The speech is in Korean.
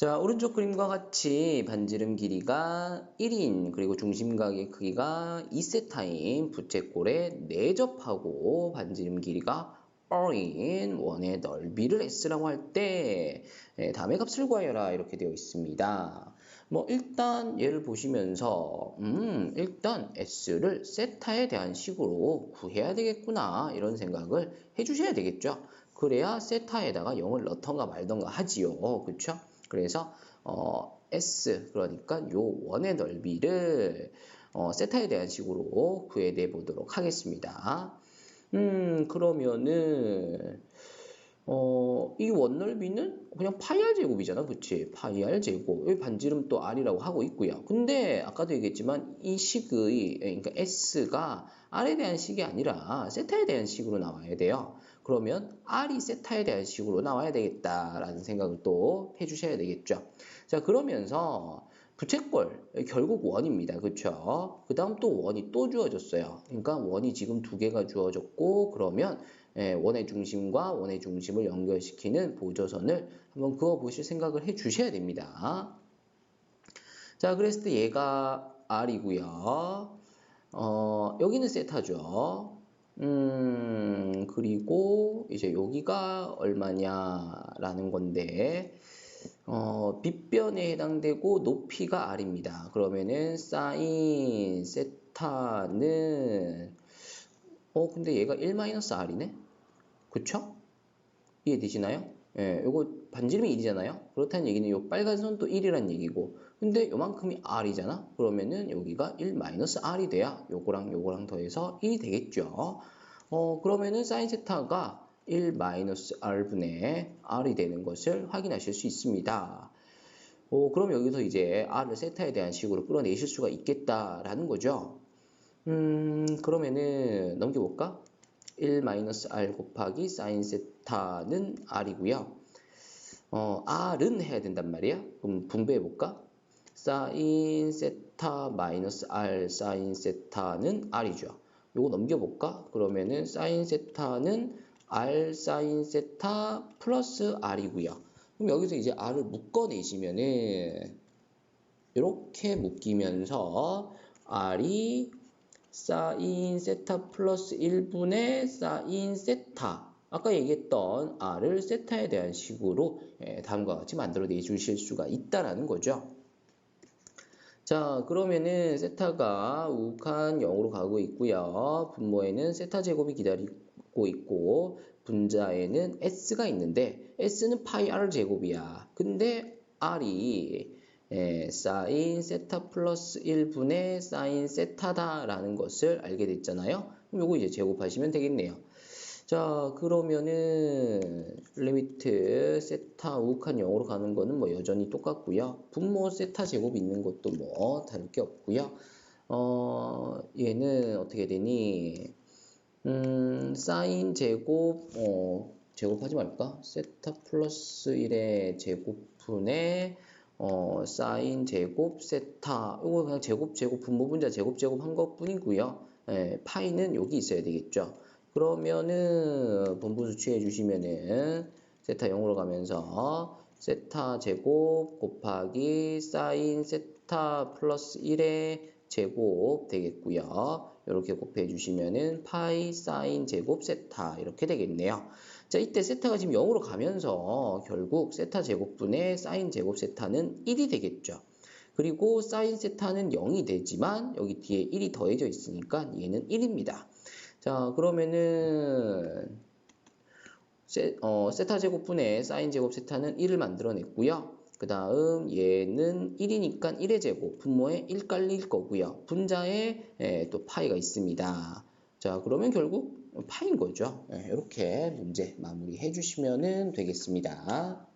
자, 오른쪽 그림과 같이 반지름 길이가 1인 그리고 중심각의 크기가 2세타인 부채꼴에 내접하고 반지름 길이가 R인 원의 넓이를 S라고 할 때 다음의 값을 구하여라 이렇게 되어 있습니다. 뭐 일단 얘를 보시면서 음 일단 S를 세타에 대한 식으로 구해야 되겠구나 이런 생각을 해주셔야 되겠죠. 그래야 세타에다가 0을 넣던가 말던가 하지요. 그쵸? 그래서 어, S 그러니까 요 원의 넓이를 어, 세타에 대한 식으로 구해내 보도록 하겠습니다. 음 그러면은 어, 이 원넓이는 그냥 파이 r 제곱이잖아. 그치? 파이 r 제곱. 여기 반지름 또 r이라고 하고 있고요. 근데 아까도 얘기했지만 이 식의 그러니까 s가 r에 대한 식이 아니라 세타에 대한 식으로 나와야 돼요. 그러면 r이 세타에 대한 식으로 나와야 되겠다라는 생각을 또 해주셔야 되겠죠. 자 그러면서 부채꼴 결국 원입니다. 그렇죠? 그 다음 또 원이 또 주어졌어요. 그러니까 원이 지금 두 개가 주어졌고 그러면 예, 원의 중심과 원의 중심을 연결시키는 보조선을 한번 그어 보실 생각을 해 주셔야 됩니다. 자 그랬을 때 얘가 R이고요. 어, 여기는 세타죠. 음, 그리고 이제 여기가 얼마냐라는 건데, 어, 빗변에 해당되고 높이가 R입니다. 그러면은 사인 세타는 어 근데 얘가 1-R이네? 그쵸? 이해되시나요? 예, 요거 반지름이 1이잖아요? 그렇다는 얘기는 요 빨간 선도 1이란 얘기고 근데 요만큼이 R이잖아? 그러면은 여기가 1-R이 돼야 요거랑 요거랑 더해서 1이 되겠죠. 어, 그러면은 사인 세타가 1-R분의 R이 되는 것을 확인하실 수 있습니다. 어, 그럼 여기서 이제 R을 세타에 대한 식으로 끌어내실 수가 있겠다라는 거죠. 음, 그러면은 넘겨볼까? 1-R 곱하기 사인 세타는 R이고요. 어, R은 해야 된단 말이야. 그럼 분배해볼까? 사인 세타 마이너스 R 사인 세타는 R이죠. 요거 넘겨볼까? 그러면은 사인 세타는 R 사인 세타 플러스 R이고요. 그럼 여기서 이제 R을 묶어내시면은 이렇게 묶이면서 R이 사인 세타 플러스 1분의 사인 세타 아까 얘기했던 r을 세타에 대한 식으로 예, 다음과 같이 만들어 내 주실 수가 있다라는 거죠. 자 그러면은 세타가 우칸 0으로 가고 있고요. 분모에는 세타 제곱이 기다리고 있고 분자에는 s가 있는데 s는 파이 r 제곱이야. 근데 r이 예, 사인 세타 플러스 1분의 사인 세타다라는 것을 알게 됐잖아요. 그럼 요거 이제 제곱하시면 되겠네요. 자, 그러면은 리미트 세타 우칸 0으로 가는 거는 뭐 여전히 똑같고요. 분모 세타 제곱 있는 것도 뭐 다를 게 없고요. 어, 얘는 어떻게 되니? 음, 사인 제곱 어, 제곱하지 말까? 세타 플러스 1의 제곱분의 어, 사인 제곱 세타 이거 그냥 제곱 제곱 분모 분자 제곱 제곱 한 것뿐이고요. 예, 파이는 여기 있어야 되겠죠. 그러면은 분분수 취해 주시면은 세타 0으로 가면서 세타 제곱 곱하기 사인 세타 플러스 1의 제곱 되겠고요. 이렇게 곱해 주시면은 파이 사인 제곱 세타 이렇게 되겠네요. 자, 이때 세타가 지금 0으로 가면서 결국 세타 제곱분의 사인 제곱 세타는 1이 되겠죠. 그리고 사인 세타는 0이 되지만 여기 뒤에 1이 더해져 있으니까 얘는 1입니다. 자, 그러면은 세, 어, 세타 제곱분의 사인 제곱 세타는 1을 만들어냈고요. 그 다음 얘는 1이니까 1의 제곱, 분모에 1 깔릴 거고요. 분자에 예, 또 파이가 있습니다. 자, 그러면 결국 파인 거죠. 이렇게 예, 문제 마무리해 주시면 되겠습니다.